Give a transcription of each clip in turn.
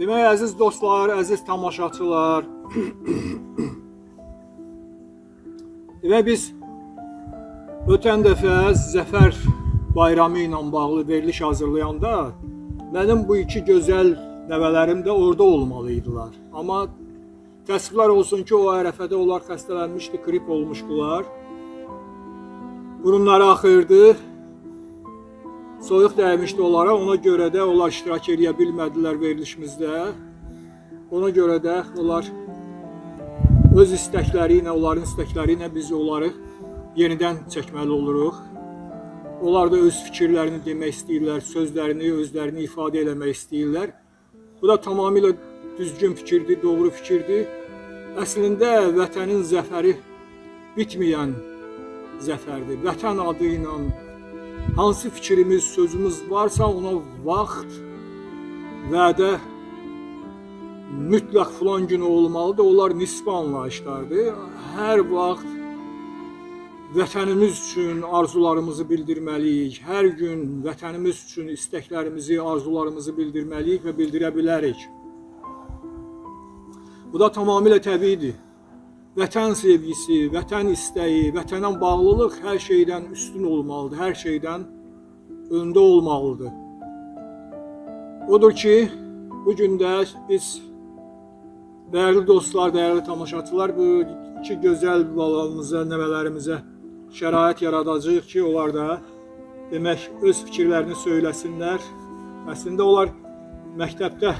Demək əziz dostlar, əziz tamaşaçılar. Demək biz ötən dəfə Zəfər bayramı ilə bağlı veriliş hazırlayanda mənim bu iki gözəl nəvələrim də orada olmalı idilər. Amma təəssüflər olsun ki, o ərəfədə onlar xəstələnmişdi, grip olmuşdular. Burunları axırdı. Soyuq dəymişdi onlara, ona görə də onlar iştirak edə bilmədilər verilişimizdə. Ona görə də onlar öz istəkləri ilə, onların istəkləri ilə biz onları yenidən çəkməli oluruq. Onlar da öz fikirlərini demək istəyirlər, sözlərini, özlərini ifadə eləmək istəyirlər. Bu da tamamilə düzgün fikirdir, doğru fikirdir. Əslində vətənin zəfəri bitməyən zəfərdir. Vətən adı ilə hansı fikrimiz, sözümüz varsa ona vaxt, vədə mütləq filan gün olmalıdır. Onlar nisbi anlayışlardır. Hər vaxt vətənimiz üçün arzularımızı bildirməliyik. Hər gün vətənimiz üçün istəklərimizi, arzularımızı bildirməliyik və bildirə bilərik. Bu da tamamilə təbiidir. Vətən sevgisi, vətən istəyi, vətənə bağlılıq hər şeydən üstün olmalıdır, hər şeydən öndə olmalıdır. Odur ki, bu gün biz dəyərli dostlar, dəyərli tamaşaçılar bu iki gözəl balamıza, nəvələrimizə şərait yaradacağıq ki, onlar da demək öz fikirlərini söyləsinlər. Əslində onlar məktəbdə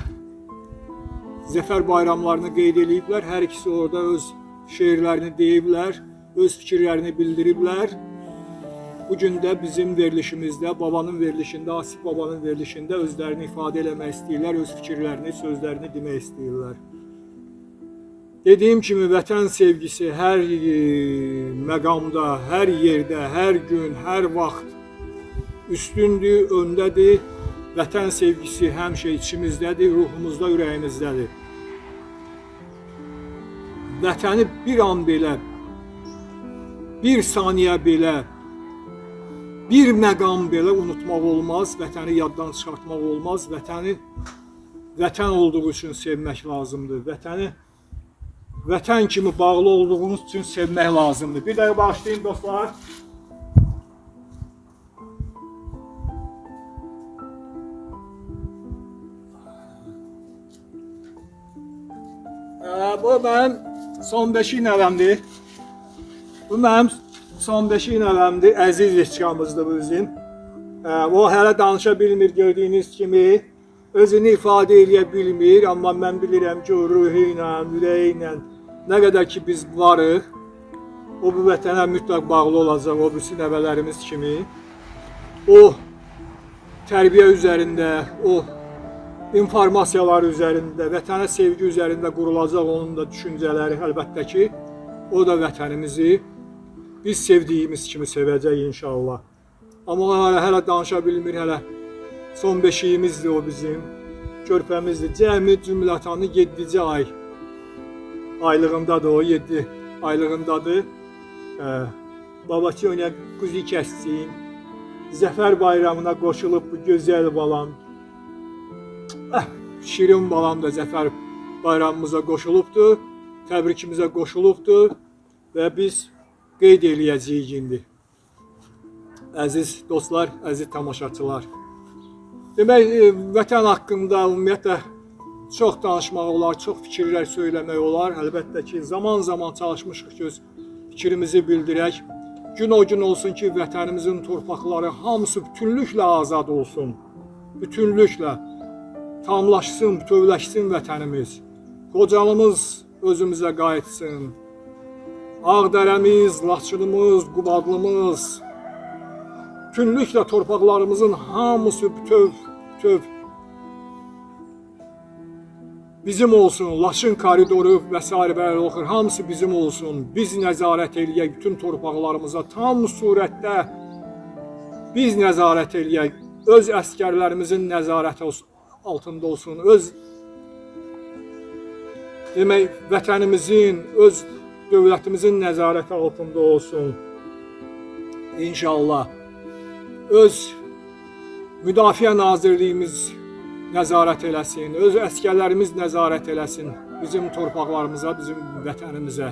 zəfər bayramlarını qeyd ediblər. Hər ikisi orada öz şeirlərini deyiblər, öz fikirlərini bildiriblər. Bu gün də bizim verilişimizdə, babanın verilişində, Asif babanın verilişində özlərini ifadə eləmək istəyirlər, öz fikirlərini, sözlərini demək istəyirlər. Dediyim kimi vətən sevgisi hər məqamda, hər yerdə, hər gün, hər vaxt üstündür, öndədir. Vətən sevgisi həmişə içimizdədir, ruhumuzda, ürəyimizdədir. Vətəni bir an belə, bir saniyə belə, bir məqam belə unutmaq olmaz, vətəni yaddan çıxartmaq olmaz. Vətəni vətən olduğu üçün sevmək lazımdır. Vətəni vətən kimi bağlı olduğumuz üçün sevmək lazımdır. Bir dəqiqə bağışlayın dostlar. Bu mənim son beşik nəvəmdir. Bu mənim son beşik nəvəmdir. Əziz eşqamızdır bu bizim. Ee, o hələ danışa bilmir gördüyünüz kimi. Özünü ifadə edə bilmir, amma mən bilirəm ki, o ruhu ilə, ürəyi ilə ki biz varıq, o bu vətənə mütləq bağlı olacaq, o birisi nəvələrimiz kimi. O tərbiyə üzərində, o informasiyalar üzərində, vətənə sevgi üzərində qurulacaq onun da düşüncələri əlbəttə ki, o da vətənimizi biz sevdiyimiz kimi sevəcək inşallah. Amma hələ, hələ danışa bilmir, hələ son beşiyimizdir o bizim. Körpəmizdir. Cəmi cümlətanı 7-ci ay aylığındadır o, 7 aylığındadır. Ee, babacı ona kuzu kəssin. Zəfər bayramına qoşulub bu gözəl balam. Şirin balam da Zəfər bayramımıza qoşulubdur. Təbrikimizə qoşulubdur və biz qeyd eləyəcəyik indi. Əziz dostlar, əziz tamaşaçılar. Demək, e, vətən haqqında ümumiyyətlə çox danışmaq olar, çox fikirlər söyləmək olar. Əlbəttə ki, zaman-zaman çalışmışıq ki, öz fikrimizi bildirək. Gün o gün olsun ki, vətənimizin torpaqları hamısı bütünlüklə azad olsun. Bütünlüklə tamlaşsın, bütövləşsin vətənimiz. Qocalımız özümüzə qayıtsın. Ağdərəmiz, Laçınımız, Qubadlımız, bütünlüklə torpaqlarımızın hamısı bütöv, bütöv bizim olsun, Laçın koridoru və s. belə oxur, hamısı bizim olsun. Biz nəzarət eləyək bütün torpaqlarımıza tam surətdə biz nəzarət eləyək. Öz əskərlərimizin nəzarəti olsun- altında olsun. Öz demək vətənimizin, öz dövlətimizin nəzarəti altında olsun. İnşallah öz Müdafiə Nazirliyimiz nəzarət eləsin, öz əskərlərimiz nəzarət eləsin bizim torpaqlarımıza, bizim vətənimizə.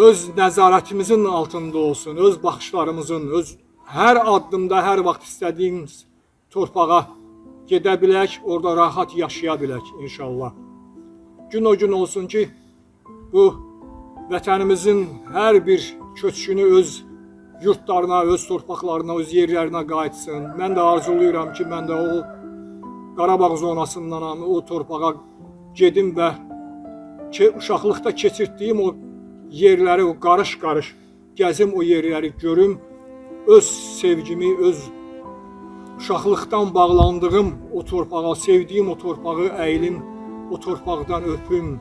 Öz nəzarətimizin altında olsun, öz baxışlarımızın, öz hər addımda, hər vaxt istədiyimiz torpağa gedə bilək, orada rahat yaşaya bilək inşallah. Gün o gün olsun ki, bu vətənimizin hər bir köçkünü öz yurtlarına, öz torpaqlarına, öz yerlərinə qayıtsın. Mən də arzulayıram ki, mən də o Qarabağ zonasından o torpağa gedim və ki, uşaqlıqda keçirdiyim o yerləri, o qarış-qarış gəzim o yerləri görüm, öz sevgimi, öz uşaqlıqdan bağlandığım o torpağa, sevdiyim o torpağı əyilim, o torpaqdan öpüm.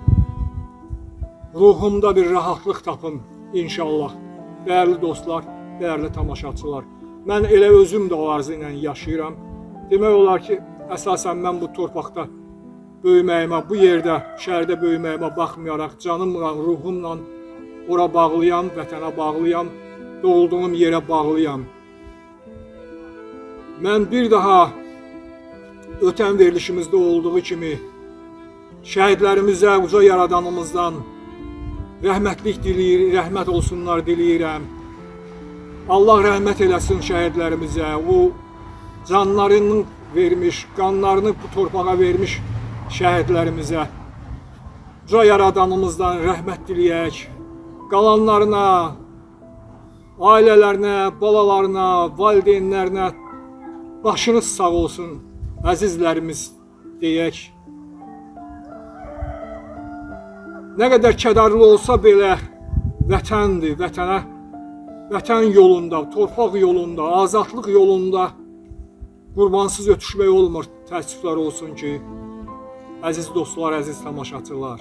Ruhumda bir rahatlıq tapım inşallah. Dəyərli dostlar, dəyərli tamaşaçılar. Mən elə özüm də o arzu ilə yaşayıram. Demək olar ki, əsasən mən bu torpaqda böyüməyimə, bu yerdə, şəhərdə böyüməyimə baxmayaraq canımla, ruhumla ora bağlıyam, vətənə bağlıyam, doğulduğum yerə bağlıyam. Mən bir daha ötən verilişimizdə olduğu kimi şəhidlərimizə, uca yaradanımızdan rəhmətlik diləyir, rəhmət olsunlar diləyirəm. Allah rəhmət eləsin şəhidlərimizə. O canlarını vermiş, qanlarını bu torpağa vermiş şəhidlərimizə. Uca yaradanımızdan rəhmət diləyək. Qalanlarına, ailələrinə, balalarına, valideynlərinə başınız sağ olsun əzizlərimiz deyək. Nə qədər kədərli olsa belə vətəndir, vətənə vətən yolunda, torpaq yolunda, azadlıq yolunda qurbansız ötüşmək olmur. Təəssüflər olsun ki, əziz dostlar, əziz tamaşaçılar.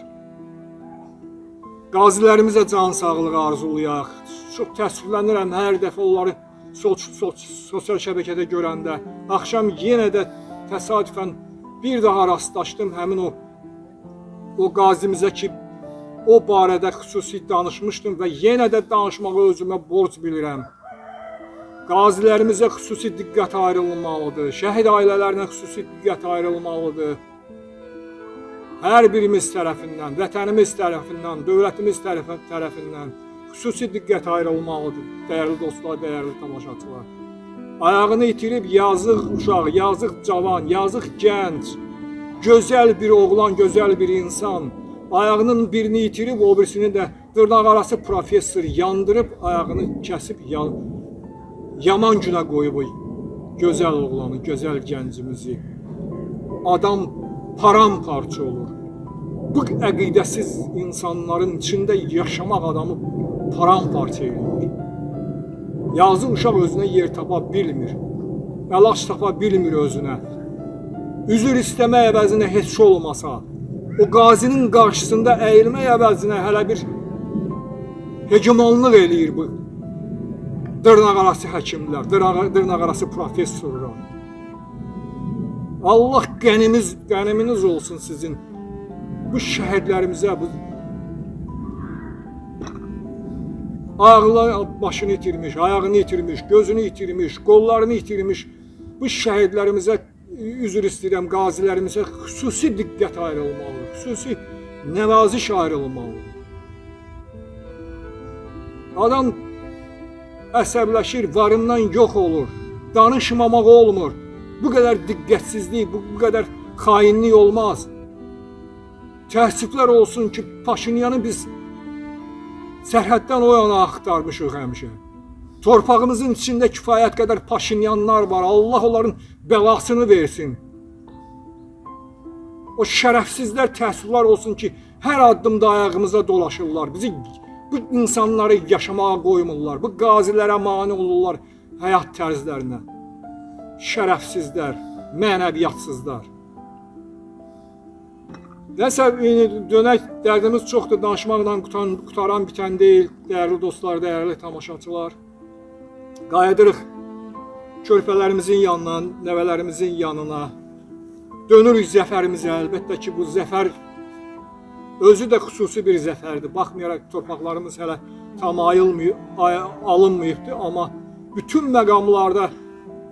Qazilərimizə can sağlığı arzulayaq. Çox təəssüflənirəm hər dəfə onları so so sosial şəbəkədə görəndə. Axşam yenə də təsadüfən bir daha rastlaşdım həmin o o qazimizə ki o barədə xüsusi danışmışdım və yenə də danışmağı özümə borc bilirəm. Qazilərimizə xüsusi diqqət ayrılmalıdır. Şəhid ailələrinə xüsusi diqqət ayrılmalıdır. Hər birimiz tərəfindən, vətənimiz tərəfindən, dövlətimiz tərəfi tərəfindən xüsusi diqqət ayrılmalıdır. Dəyərli dostlar, dəyərli tamaşaçılar. Ayağını itirib yazıq uşaq, yazıq cavan, yazıq gənc, gözəl bir oğlan, gözəl bir insan ayağının birini itirib, o birisini də dırnaq arası professor yandırıb ayağını kəsib ya yaman günə qoyub gözəl oğlanı, gözəl gəncimizi. Adam paramparça olur. Bu əqidəsiz insanların içində yaşamaq adamı paramparça edir. Yazıq uşaq özünə yer tapa bilmir. Əlac tapa bilmir özünə. Üzür istəmək əvəzinə heç şey olmasa, o qazinin qarşısında əyilmək əvəzinə hələ bir hegemonluq eləyir bu dırnaq arası həkimlər, dırnaq, dırnaq arası professorlar. Allah qənimiz, qəniminiz olsun sizin. Bu şəhidlərimizə, bu ayaqları başını itirmiş, ayağını itirmiş, gözünü itirmiş, qollarını itirmiş bu şəhidlərimizə üzr istəyirəm, qazilərimizə xüsusi diqqət ayrılmalı, xüsusi nəvaziş ayrılmalı. Adam əsəbləşir, varından yox olur, danışmamaq olmur. Bu qədər diqqətsizlik, bu, bu qədər xainlik olmaz. Təəssüflər olsun ki, Paşinyanı biz sərhəddən o yana axtarmışıq həmişə. Torpağımızın içində kifayət qədər Paşinyanlar var. Allah onların bəlasını versin. O şərəfsizlər təəssüflər olsun ki, hər addımda ayağımıza dolaşırlar. Bizi bu insanları yaşamağa qoymurlar. Bu qazilərə mane olurlar həyat tərzlərinə. Şərəfsizlər, mənəviyyatsızlar. Nəsə e, dönək dərdimiz çoxdur, danışmaqla qutan, qutaran bitən deyil, dəyərli dostlar, dəyərli tamaşaçılar. Qayıdırıq körpələrimizin yanına, nəvələrimizin yanına. Dönürük zəfərimizə, əlbəttə ki, bu zəfər özü də xüsusi bir zəfərdir. Baxmayaraq torpaqlarımız hələ tam ayılmayıb, ay- alınmayıbdı, amma bütün məqamlarda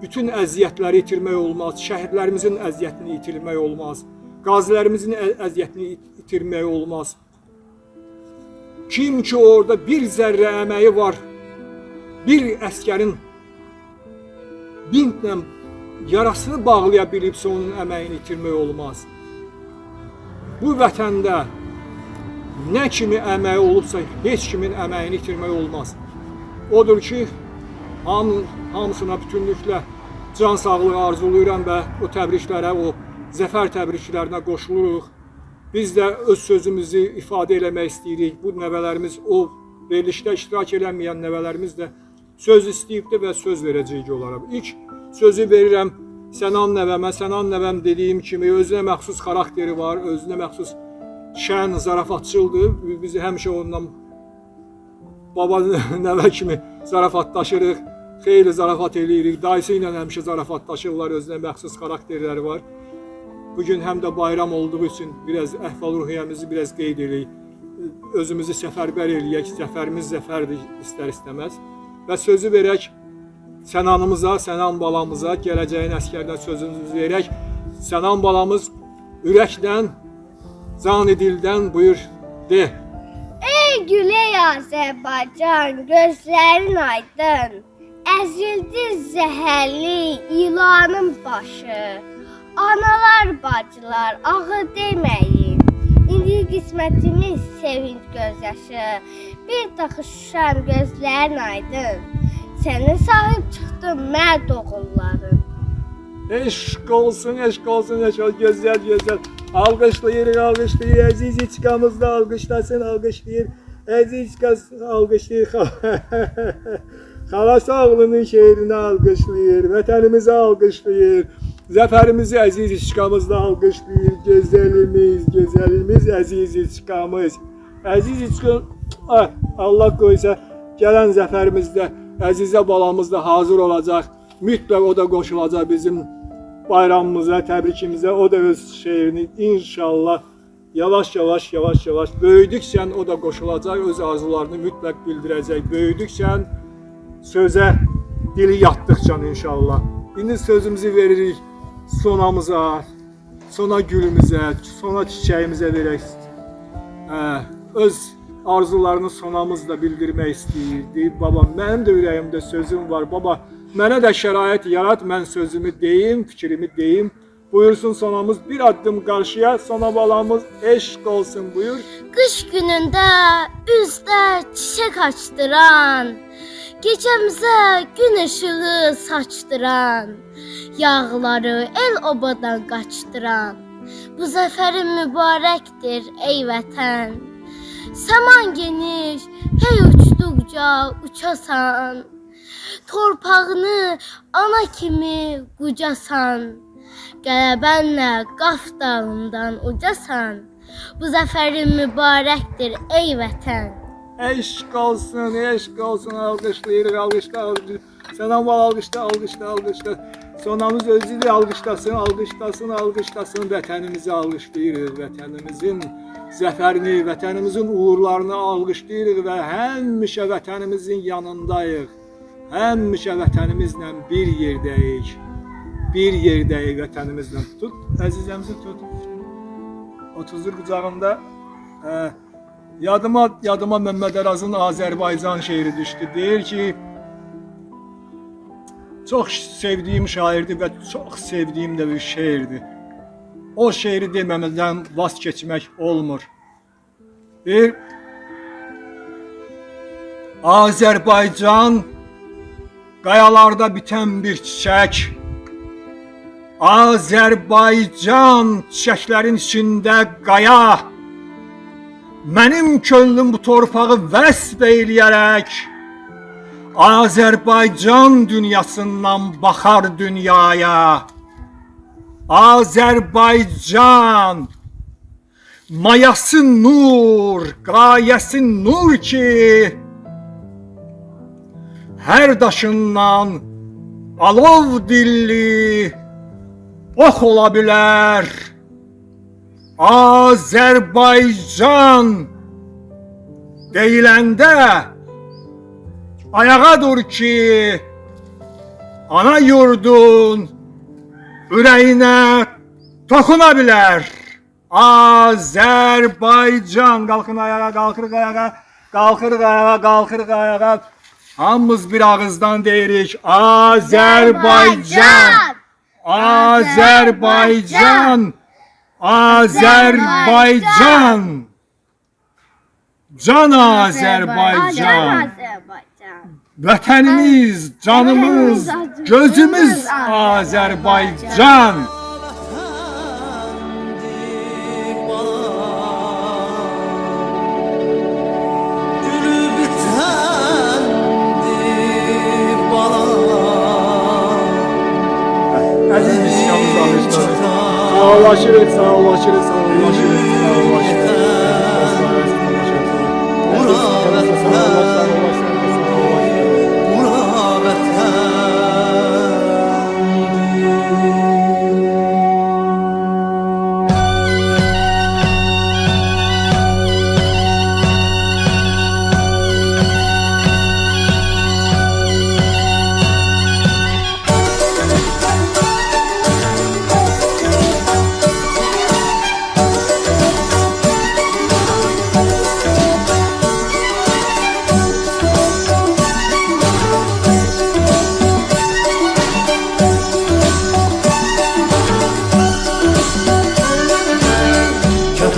bütün əziyyətləri itirmək olmaz, şəhidlərimizin əziyyətini itirmək olmaz, qazilərimizin əziyyətini it- itirmək olmaz. Kim ki orada bir zərrə əməyi var, bir əskərin bintlə yarasını bağlaya bilibsə onun əməyini itirmək olmaz. Bu vətəndə nə kimi əməyi olubsa heç kimin əməyini itirmək olmaz. Odur ki, hamı, hamısına bütünlüklə can sağlığı arzulayıram və o təbriklərə, o zəfər təbriklərinə qoşuluruq. Biz də öz sözümüzü ifadə eləmək istəyirik. Bu nəvələrimiz o verilişdə iştirak eləməyən nəvələrimiz də söz istəyibdi və söz verəcəyik onlara. İlk sözü verirəm Sənan nəvəmə. Sənan nəvəm dediyim kimi özünə məxsus xarakteri var, özünə məxsus şən, zarafatçıldır. Biz həmişə ondan baba nəvə kimi zarafatlaşırıq. Xeyli zarafat eləyirik. Dayısı ilə həmişə zarafatlaşırlar. Özünə məxsus xarakterləri var. Bu gün həm də bayram olduğu üçün biraz əhval-ruhiyyəmizi biraz qeyd eləyik. Özümüzü səfərbər eləyək. Zəfərimiz zəfərdir istər-istəməz. Və sözü verək Sənanımıza, Sənan balamıza, gələcəyin əskərdən sözümüzü verək. Sənan balamız ürəkdən, can dildən buyur de. Ey Güney Azərbaycan, gözlərin aydın. Əzildi zəhərli ilanın başı. Analar, bacılar, ağı deməyin. İndi qismətimiz sevinç gözyaşı. Bir daxı şüşəm gözlərin aydın. Sənə sahib çıxdım mərd oğulların. Eşq olsun, eşq olsun, eşq olsun, gözəl, gözəl. Alqışlayırıq, alqışlayır, əziz içqamız da alqışlasın, alqışlayır. Əziz içqas alqışlayır. Xalası oğlunun şeirini alqışlayır, vətənimizi alqışlayır. Zəfərimizi əziz İçkamız da alkışlayır. Gözəlimiz, gözəlimiz, əziz İçkamız. Əziz İçkamız, Ah, Allah qoysa gələn zəfərimizdə əzizə balamız da hazır olacaq. Mütləq o da qoşulacaq bizim bayramımıza, təbrikimizə. O da öz şeirini inşallah yavaş-yavaş, yavaş-yavaş böyüdükcə o da qoşulacaq, öz arzularını mütləq bildirəcək. Böyüdükcə sözə dili yatdıqca inşallah. İndi sözümüzü veririk sonamıza, sona gülümüzə, sona çiçəyimizə verək. Öz arzularını sonamızla bildirmək istəyirdi. Babam, mənim də ürəyimdə sözüm var. Baba, mənə də şərait yarat, mən sözümü deyim, fikrimi deyim. Buyursun sonamız bir addım qarşıya, sona balamız eşq olsun buyur. Qış günündə üzdə çiçək açdıran, gecəmizə gün işığı saçdıran, yağları el obadan qaçdıran. Bu zəfərin mübarəkdir ey vətən. Səman geniş, hey uçduqca uçasan. Torpağını ana kimi qucasan. Qələbənlə qaf dağından ucasan. Bu zəfərin mübarəkdir ey vətən. Eşq olsun, eşq olsun, alqışlayırıq, alqışla, alqışla. Sənan bal alqışla, alqışla, alqışla. Sonamız özü də alqışlasın, alqışlasın, alqışlasın. Vətənimizi alqışlayırıq, vətənimizin zəfərini, vətənimizin uğurlarını alqışlayırıq və həmişə vətənimizin yanındayıq. Həmişə vətənimizlə bir yerdəyik. Bir yerdəyik vətənimizlə. Tut, əzizəmizi tut. 30 qucağında. Hə. Yadıma yadıma Məmməd Arazın Azərbaycan şeiri düşdü. Deyir ki, çox sevdiyim şairdir və çox sevdiyim də bir şeirdir. O şeiri deməmədən vaz keçmək olmur. Deyir, Azərbaycan qayalarda bitən bir çiçək. Azərbaycan çiçəklərin içində qaya. Mənim könlüm bu torpağı vəsf eləyərək Azərbaycan dünyasından baxar dünyaya. Azərbaycan mayası nur, qayəsi nur ki hər daşından alov dilli ox ola bilər. Azərbaycan deyiləndə ayağa dur ki ana yurdun ürəyinə toxuna bilər. Azərbaycan qalxın ayağa, qalxırıq ayağa, qalxırıq ayağa, qalxırıq ayağa. Hamımız bir ağızdan deyirik. Azərbaycan. Azərbaycan. Azərbaycan. Can Azərbaycan. Vətənimiz, canımız, gözümüz Azərbaycan. Sağollaşırıq, sağollaşırıq, sağollaşırıq, sağollaşırıq.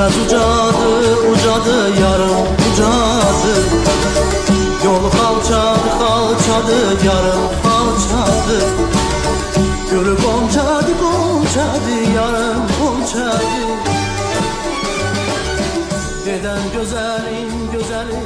Köpez ucadı, ucadı, yarım ucadı. Yolu kalçadı, kalçadı, yarım kalçadı. Gülü goncadı, goncadı, yarım goncadı Deden güzelin güzeli,